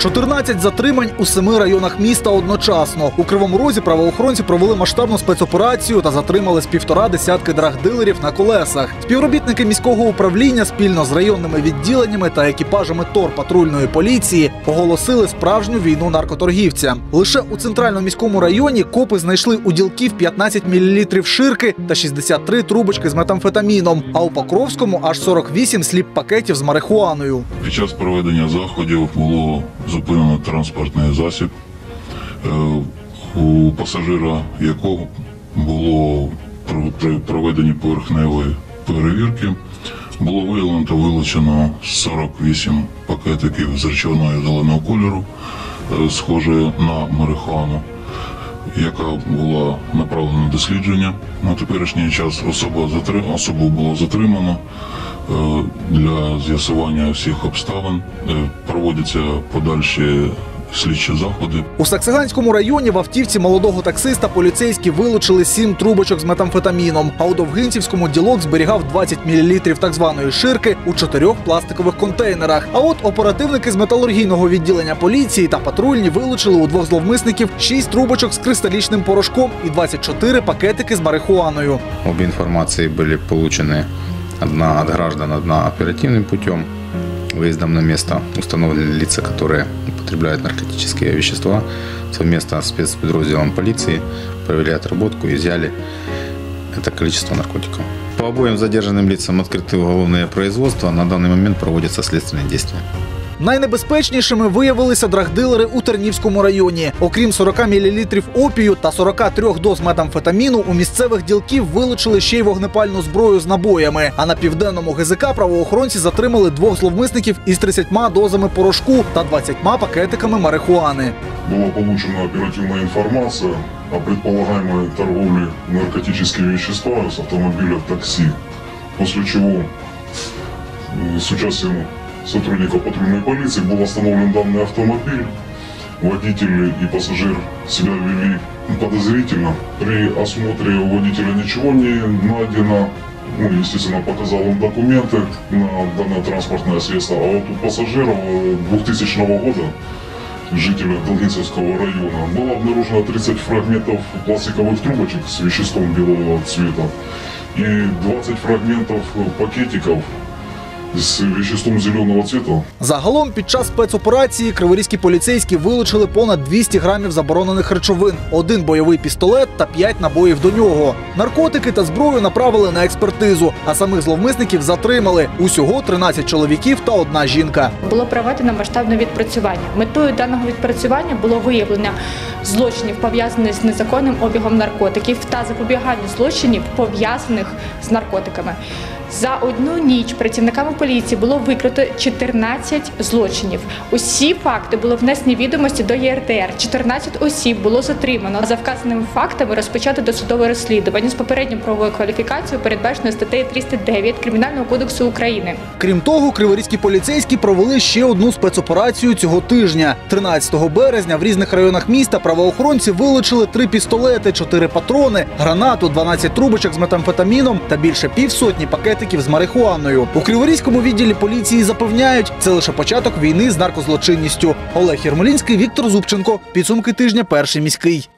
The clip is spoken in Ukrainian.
14 затримань у семи районах міста одночасно. У Кривому Розі правоохоронці провели масштабну спецоперацію та затримали з півтора десятки драгдилерів на колесах. Співробітники міського управління спільно з районними відділеннями та екіпажами ТОР патрульної поліції оголосили справжню війну наркоторгівцям. Лише у центральному міському районі копи знайшли у ділків 15 мл ширки та 63 трубочки з метамфетаміном. А у Покровському аж 48 сліп пакетів з марихуаною. Під час проведення заходів було зупинено транспортний засіб, е, у пасажира якого було при- проведенні поверхневої перевірки було виявлено та вилучено 48 пакетиків з речовиною зеленого кольору, е, схоже на марихуану, яка була направлена на дослідження. На теперішній час особа затри- особу було затримано. Е, Для з'ясування всіх обставин е, проводяться подальші слідчі заходи. У Саксаганському районі в автівці молодого таксиста поліцейські вилучили сім трубочок з метамфетаміном. А у Довгинцівському ділок зберігав 20 мл так званої ширки у чотирьох пластикових контейнерах. А от оперативники з металургійного відділення поліції та патрульні вилучили у двох зловмисників 6 трубочок з кристалічним порошком і 24 пакетики з марихуаною. Обе информации были получены одна от граждан, одна оперативным путем. Выездом на место установлены лица, которые употребляют наркотические вещества. Совместно с спецподразделом полиции провели отработку и изъяли это количество наркотиков. По обоим задержанным лицам открыты уголовные производства. На данный момент проводятся следственные действия. Найнебезпечнішими виявилися драгдилери у Тернівському районі. Окрім 40 мл опію та 43 доз метамфетаміну, у місцевих ділків вилучили ще й вогнепальну зброю з набоями. А на південному ГЗК правоохоронці затримали двох зловмисників із 30 дозами порошку та 20 пакетиками марихуани. Была получена оперативная информация о предполагаемой торговле наркотическими веществами с автомобиля такси, после чего э, с участием сотрудников патрульной полиции был остановлен данный автомобиль. Водитель и пассажир себя вели подозрительно. При осмотре у водителя ничего не найдено. Ну, естественно, показал он документы на данное транспортное средство. А вот у пассажира э, 2000 года жителя Долгинцевского района было обнаружено 30 фрагментов пластиковых трубочек с веществом белого цвета и 20 фрагментов пакетиков с веществом зеленого цвета. Загалом під час спецоперації криворізькі поліцейські вилучили понад 200 грамів заборонених речовин, один бойовий пістолет та 5 набоїв до нього. Наркотики та зброю направили на експертизу, а самих зловмисників затримали. Усього 13 чоловіків та одна жінка. було проведено масштабне відпрацювання. Метою даного відпрацювання було виявлення злочинів пов'язаних з незаконним обігом наркотиків та запобігання злочинів пов'язаних з наркотиками. За одну ніч працівниками поліції було викрито 14 злочинів. Усі факти було внесені відомості до ЄРДР. 14 осіб було затримано. За вказаними фактами розпочато досудове розслідування з попередньою правовою кваліфікацією, передбаченою статтею 309 Кримінального кодексу України. Крім того, криворізькі поліцейські провели ще одну спецоперацію цього тижня. 13 березня в різних районах міста правоохоронці вилучили три пістолети, чотири патрони, гранату, 12 трубочок з метамфетаміном та більше півсотні пакетиків з марихуаною. У криворізькому відділі поліції запевняють, це лише початок війни з наркозлочинністю. Олег Єрмолінський, Віктор Зубченко. Підсумки тижня перший міський.